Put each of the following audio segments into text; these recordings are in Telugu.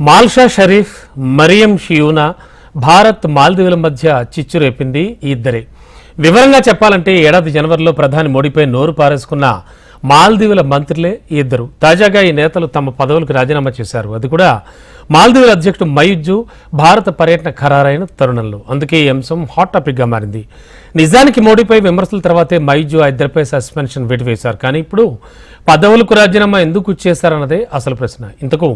మాల్షా షరీఫ్ మరియం షియూనా భారత్ మాల్దీవుల మధ్య చిచ్చు రేపింది ఈ ఇద్దరే. వివరంగా చెప్పాలంటే ఏడాది జనవరిలో ప్రధాని మోడీపై నోరు పారేసుకున్న మాల్దీవుల మంత్రులే ఇద్దరు. తాజాగా ఈ నేతలు తమ పదవులకు రాజీనామా చేశారు. అది కూడా మాల్దీవుల అధ్యక్షుడు మయుజ్జు భారత పర్యటన ఖరారైన తరుణంలో. అందుకే ఈ అంశం హాట్ టాపిక్గా మారింది. నిజానికి మోడీపై విమర్శల తర్వాతే మయుజ్జు ఆ ఇద్దరిపై సస్పెన్షన్ వేశారు కానీ ఇప్పుడు పదవులకు రాజీనామా ఎందుకు చేశారన్నదే అసలు ప్రశ్న. ఇంతకు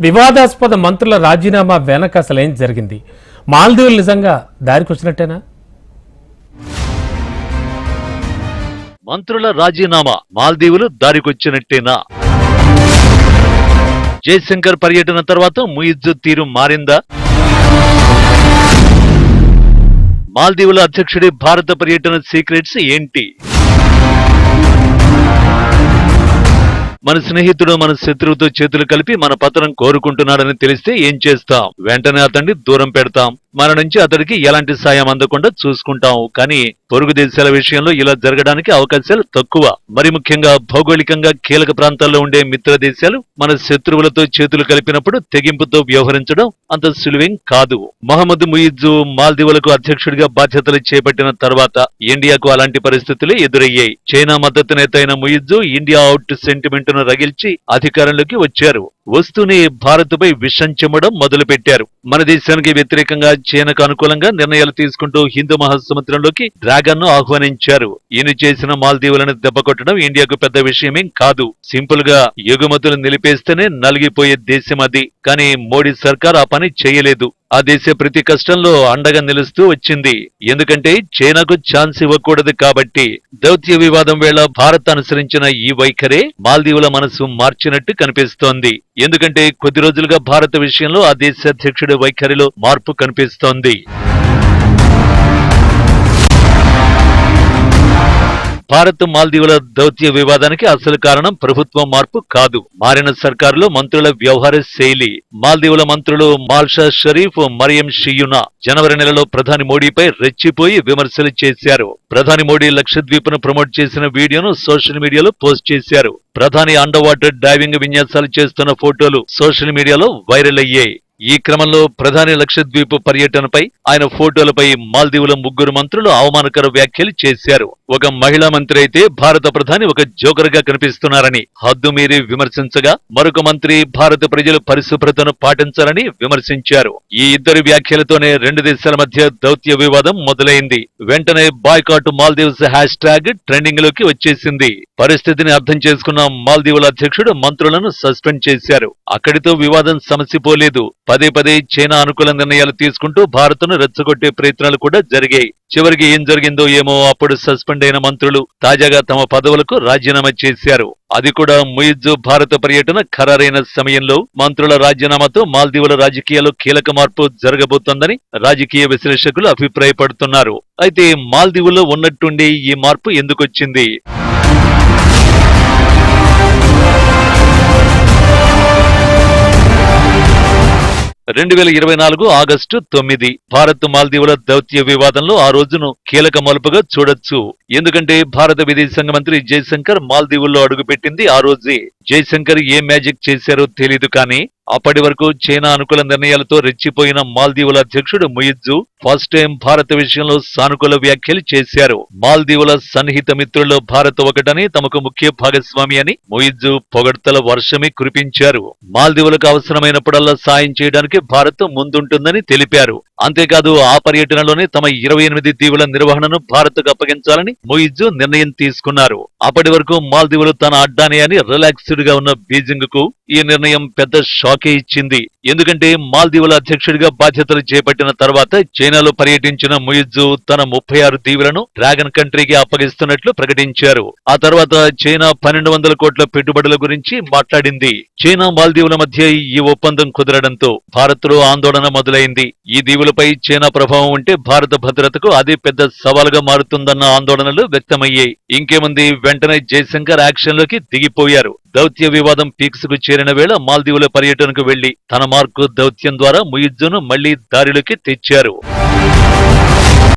వివాదాస్పద మంత్రుల రాజీనామా వెనక అసలేం జరిగింది? మాల్దీవులు నిజంగా దారికొచ్చినట్టేనా మంత్రుల రాజీనామా. మాల్దీవులు దారికొచ్చినట్టేనా? జయశంకర్ పర్యటన తర్వాత ముయిజ్జు తీరు మారిందా? మాల్దీవుల అధ్యక్షుడి భారత పర్యటన సీక్రెట్స్ ఏంటి? మన స్నేహితుడు మన శత్రువుతో చేతులు కలిపి మన పతనం కోరుకుంటున్నాడని తెలిస్తే ఏం చేస్తాం? వెంటనే అతన్ని దూరం పెడతాం. మన నుంచి అతడికి ఎలాంటి సాయం అందకుండా చూసుకుంటాం. కానీ పొరుగు దేశాల విషయంలో ఇలా జరగడానికి అవకాశాలు తక్కువ. మరి ముఖ్యంగా భౌగోళికంగా కీలక ప్రాంతాల్లో ఉండే మిత్ర దేశాలు మన శత్రువులతో చేతులు కలిపినప్పుడు తెగింపుతో వ్యవహరించడం అంత సులువేం కాదు. మహమ్మద్ ముయిజు మాల్దీవులకు అధ్యక్షుడిగా బాధ్యతలు చేపట్టిన తర్వాత ఇండియాకు అలాంటి పరిస్థితులు ఎదురయ్యాయి. చైనా మద్దతు నేత అయిన ముయిజు ఇండియా అవుట్ సెంటిమెంట్ను రగిల్చి అధికారంలోకి వచ్చారు. వస్తూనే భారత్పై విషం చెమ్మడం మొదలుపెట్టారు. మన దేశానికి వ్యతిరేకంగా చైనాకు అనుకూలంగా నిర్ణయాలు తీసుకుంటూ హిందూ మహాసముద్రంలోకి డ్రాగన్ను ఆహ్వానించారు. ఈయన చేసిన మాల్దీవులను దెబ్బకొట్టడం ఇండియాకు పెద్ద విషయమేం కాదు. సింపుల్గా ఎగుమతులు నిలిపేస్తేనే నలిగిపోయే దేశం అది. కానీ మోడీ సర్కార్ ఆ పని చేయలేదు. ఆ దేశ ప్రతి కష్టంలో అండగా నిలుస్తూ వచ్చింది. ఎందుకంటే చైనాకు ఛాన్స్ ఇవ్వకూడదు కాబట్టి దౌత్య వివాదం వేళ భారత్ అనుసరించిన ఈ వైఖరే మాల్దీవుల మనసు మార్చినట్టు కనిపిస్తోంది. ఎందుకంటే కొద్ది రోజులుగా భారత విషయంలో ఆ దేశ అధ్యక్షుడి వైఖరిలో మార్పు కనిపిస్తోంది. భారత్ మాల్దీవుల దౌత్య వివాదానికి అసలు కారణం ప్రభుత్వ మార్పు కాదు. మారిన సర్కారులో మంత్రుల వ్యవహార శైలి. మాల్దీవుల మంత్రులు మాల్షా షరీఫ్ మరియం షియునా జనవరి నెలలో ప్రధాని మోడీపై రెచ్చిపోయి విమర్శలు చేశారు. ప్రధాని మోడీ లక్షద్వీప్ను ప్రమోట్ చేసిన వీడియోను సోషల్ మీడియాలో పోస్ట్ చేశారు. ప్రధాని అండర్ వాటర్ డైవింగ్ విన్యాసాలు చేస్తున్న ఫోటోలు సోషల్ మీడియాలో వైరల్ అయ్యాయి. ఈ క్రమంలో ప్రధాని లక్షద్వీప్ పర్యటనపై ఆయన ఫోటోలపై మాల్దీవుల ముగ్గురు మంత్రులు అవమానకర వ్యాఖ్యలు చేశారు. ఒక మహిళా మంత్రి అయితే భారత ప్రధాని ఒక జోకర్గా కనిపిస్తున్నారని హద్దుమీరి విమర్శించగా మరొక మంత్రి భారత ప్రజలు పరిశుభ్రతను పాటించాలని విమర్శించారు. ఈ ఇద్దరు వ్యాఖ్యలతోనే రెండు దేశాల మధ్య దౌత్య వివాదం మొదలైంది. వెంటనే బాయ్కాట్ మాల్దీవ్స్ హ్యాష్ ట్యాగ్ ట్రెండింగ్లోకి వచ్చేసింది. పరిస్థితిని అర్థం చేసుకున్న మాల్దీవుల అధ్యక్షుడు మంత్రులను సస్పెండ్ చేశారు. అక్కడితో వివాదం సమసిపోలేదు. పదే పదే చైనా అనుకూల నిర్ణయాలు తీసుకుంటూ భారత్ను రెచ్చగొట్టే ప్రయత్నాలు కూడా జరిగాయి. చివరికి ఏం జరిగిందో ఏమో అప్పుడు సస్పెండ్ అయిన మంత్రులు తాజాగా తమ పదవులకు రాజీనామా చేశారు. అది కూడా ముయిజ్జు భారత పర్యటన ఖరారైన సమయంలో మంత్రుల రాజీనామాతో మాల్దీవుల రాజకీయాల్లో కీలక మార్పు జరగబోతోందని రాజకీయ విశ్లేషకులు అభిప్రాయపడుతున్నారు. అయితే మాల్దీవుల్లో ఉన్నట్టుండి ఈ మార్పు ఎందుకొచ్చింది? రెండు వేల ఇరవై నాలుగు ఆగస్టు తొమ్మిది. భారత్ మాల్దీవుల దౌత్య వివాదంలో ఆ రోజును కీలక మలుపుగా చూడొచ్చు. ఎందుకంటే భారత విదేశాంగ మంత్రి జయశంకర్ మాల్దీవుల్లో అడుగుపెట్టింది ఆ రోజే. జయశంకర్ ఏ మ్యాజిక్ చేశారో తెలీదు కానీ అప్పటి వరకు చైనా అనుకూల నిర్ణయాలతో రెచ్చిపోయిన మాల్దీవుల అధ్యక్షుడు ముయిజ్జు ఫస్ట్ టైం భారత విషయంలో సానుకూల వ్యాఖ్యలు చేశారు. మాల్దీవుల సన్నిహిత మిత్రుల్లో భారత్ ఒకటని తమకు ముఖ్య భాగస్వామి అని ముయిజ్జు పొగడ్తల వర్షమే కురిపించారు. మాల్దీవులకు అవసరమైనప్పుడల్లా సాయం చేయడానికి భారత్ ముందుంటుందని తెలిపారు. అంతేకాదు ఆ పర్యటనలోనే తమ ఇరవై ఎనిమిది దీవుల నిర్వహణను భారత్కు అప్పగించాలని ముయిజ్జు నిర్ణయం తీసుకున్నారు. అప్పటి వరకు మాల్దీవులు తన అడ్డానే అని రిలాక్స్ గా ఉన్న బీజింగ్కు ఈ నిర్ణయం పెద్ద షాకే ఇచ్చింది. ఎందుకంటే మాల్దీవుల అధ్యక్షుడిగా బాధ్యతలు చేపట్టిన తర్వాత చైనాలో పర్యటించిన ముయిజ్జు తన ముప్పై ఆరు దీవులను డ్రాగన్ కంట్రీకి అప్పగిస్తున్నట్లు ప్రకటించారు. ఆ తర్వాత చైనా పన్నెండు వందల కోట్ల పెట్టుబడుల గురించి మాట్లాడింది. చైనా మాల్దీవుల మధ్య ఈ ఒప్పందం కుదరడంతో భారత్లో ఆందోళన మొదలైంది. ఈ దీవులపై చైనా ప్రభావం ఉంటే భారత భద్రతకు అదే పెద్ద సవాలుగా మారుతుందన్న ఆందోళనలు వ్యక్తమయ్యాయి. ఇంకేముంది? వెంటనే జయశంకర్ యాక్షన్లోకి దిగిపోయారు. దౌత్య వివాదం పీక్స్కు చేరిన వేళ మాల్దీవుల పర్యటనకు వెళ్ళి తన మార్కు దౌత్యం ద్వారా ముయిజ్జును మళ్ళీ దారిలోకి తెచ్చారు.